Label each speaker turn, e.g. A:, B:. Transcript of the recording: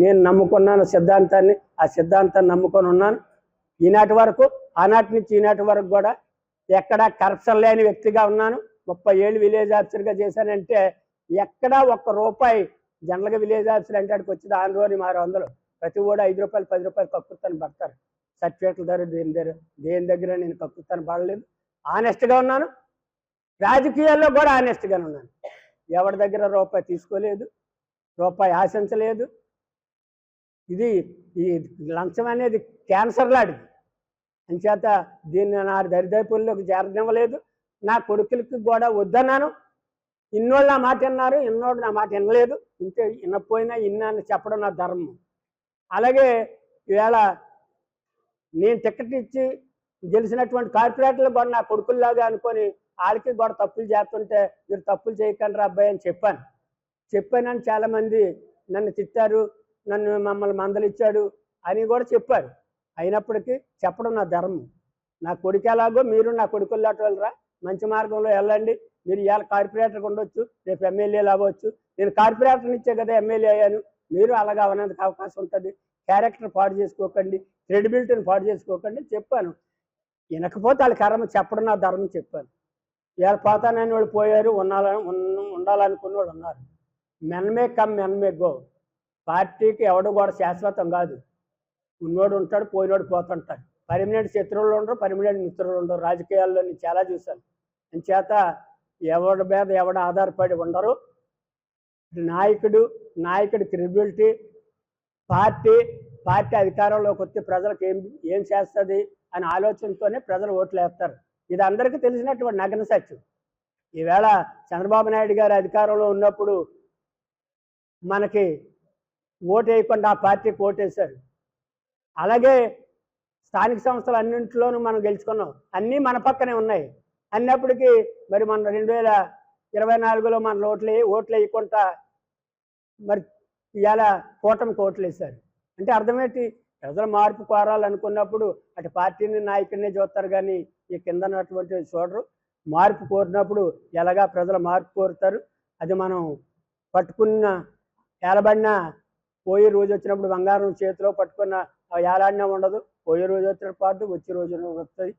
A: నేను నమ్ముకున్నాను సిద్ధాంతాన్ని ఆ సిద్ధాంతాన్ని నమ్ముకొని ఉన్నాను. ఈనాటి వరకు ఆనాటి నుంచి ఈనాటి వరకు కూడా ఎక్కడ కరప్షన్ లేని వ్యక్తిగా ఉన్నాను. ముప్పై ఏళ్ళు విలేజ్ ఆఫీసర్గా చేశానంటే ఎక్కడా ఒక్క రూపాయి జనరల్గా విలేజ్ ఆఫీసర్ అంటే అక్కడికి వచ్చేది ఆరు రోజులు ఆరు వందలు ప్రతి కూడా ఐదు రూపాయలు పది రూపాయలు కక్కుతాను పడతారు. సర్టిఫికేట్ల ధర దేని దగ్గర దేని దగ్గర నేను కక్కుతాను పడలేదు. ఆనెస్ట్గా ఉన్నాను. రాజకీయాల్లో కూడా ఆనెస్ట్గానే ఉన్నాను. ఎవరి దగ్గర రూపాయి తీసుకోలేదు రూపాయి ఆశించలేదు. ఇది ఈ లంచం అనేది క్యాన్సర్ లాంటిది. అంచేత దీన్ని నా దరిదాపుల్లోకి చేరనివ్వలేదు. నా కొడుకులకి కూడా వద్దన్నాను. ఇన్నోళ్ళు నా మాట విన్నారు ఇన్నోళ్ళు నా మాట వినలేదు. ఇంతే వినకపోయినా ఇన్నాను చెప్పడం నా ధర్మం. అలాగే ఈవేళ నేను టికెట్ ఇచ్చి గెలిచినటువంటి కార్పొరేటర్లు కూడా నా కొడుకుల్లాగా అనుకొని వాళ్ళకి కూడా తప్పులు చేస్తుంటే మీరు తప్పులు చేయకండి రా అబ్బాయి అని చెప్పాను. చెప్పానని చాలామంది నన్ను తిట్టారు. నన్ను మమ్మల్ని మందలిచ్చాడు అని కూడా చెప్పారు. అయినప్పటికీ చెప్పడం నా ధర్మం. నా కొడుకు ఎలాగో మీరు నా కొడుకుల్లాట వెళ్ళరా. మంచి మార్గంలో వెళ్ళండి. మీరు ఇవాళ కార్పొరేటర్గా ఉండొచ్చు. రేపు ఎమ్మెల్యేలు అవ్వచ్చు నేను కార్పొరేటర్ ఇచ్చే కదా ఎమ్మెల్యే అయ్యాను. మీరు అలాగా అవనందుకు అవకాశం ఉంటుంది. క్యారెక్టర్ పాడు చేసుకోకండి. క్రెడిబిలిటీని పాడు చేసుకోకండి చెప్పాను. వినకపోతే వాళ్ళ కర్మ చెప్పడం నా ధర్మం చెప్పాను. ఇవాళ పోతానని వాళ్ళు పోయారు. ఉండాలని ఉండాలనుకున్న వాళ్ళు ఉన్నారు. Men may come men may go. పార్టీకి ఎవడు కూడా శాశ్వతం కాదు. ఉన్నోడు ఉంటాడు పోయినోడు పోతుంటాడు. పర్మనెంట్ శత్రువులు ఉండరు పర్మనెంట్ మిత్రులు ఉండరు. రాజకీయాల్లో నేను చాలా చూశాను. అంచేత ఎవడి మీద ఎవడ ఆధారపడి ఉండరు. నాయకుడు నాయకుడి క్రెడిబిలిటీ పార్టీ పార్టీ అధికారంలోకి వచ్చి ప్రజలకు ఏం ఏం చేస్తుంది అనే ఆలోచనతోనే ప్రజలు ఓట్లు వేస్తారు. ఇది అందరికీ తెలిసినటువంటి నగ్న సత్యం. ఈవేళ చంద్రబాబు నాయుడు గారు అధికారంలో ఉన్నప్పుడు మనకి ఓటు వేయకుండా ఆ పార్టీకి ఓటేశారు అలాగే స్థానిక సంస్థలు అన్నింటిలోనూ మనం గెలుచుకున్నాం. అన్నీ మన పక్కనే ఉన్నాయి. అన్నప్పటికీ మరి మన రెండు వేల ఇరవై నాలుగులో మన ఓట్లు ఓట్లు వేయకుండా మరి ఇవాళ కూటమికి ఓట్లు వేశారు అంటే అర్థమేంటి? ప్రజలు మార్పు కోరాలనుకున్నప్పుడు అటు పార్టీని నాయకుడిని చూస్తారు కానీ ఈ కిందనటువంటి చూడరు మార్పు కోరినప్పుడు ఎలాగా ప్రజలు మార్పు కోరుతారు? అది మనం పట్టుకున్న ఏలబడిన పోయే రోజు వచ్చినప్పుడు బంగారం చేతిలో పట్టుకున్న ఏలాడినా ఉండదు. పోయే రోజు వచ్చిన పాటు వచ్చే రోజు వస్తుంది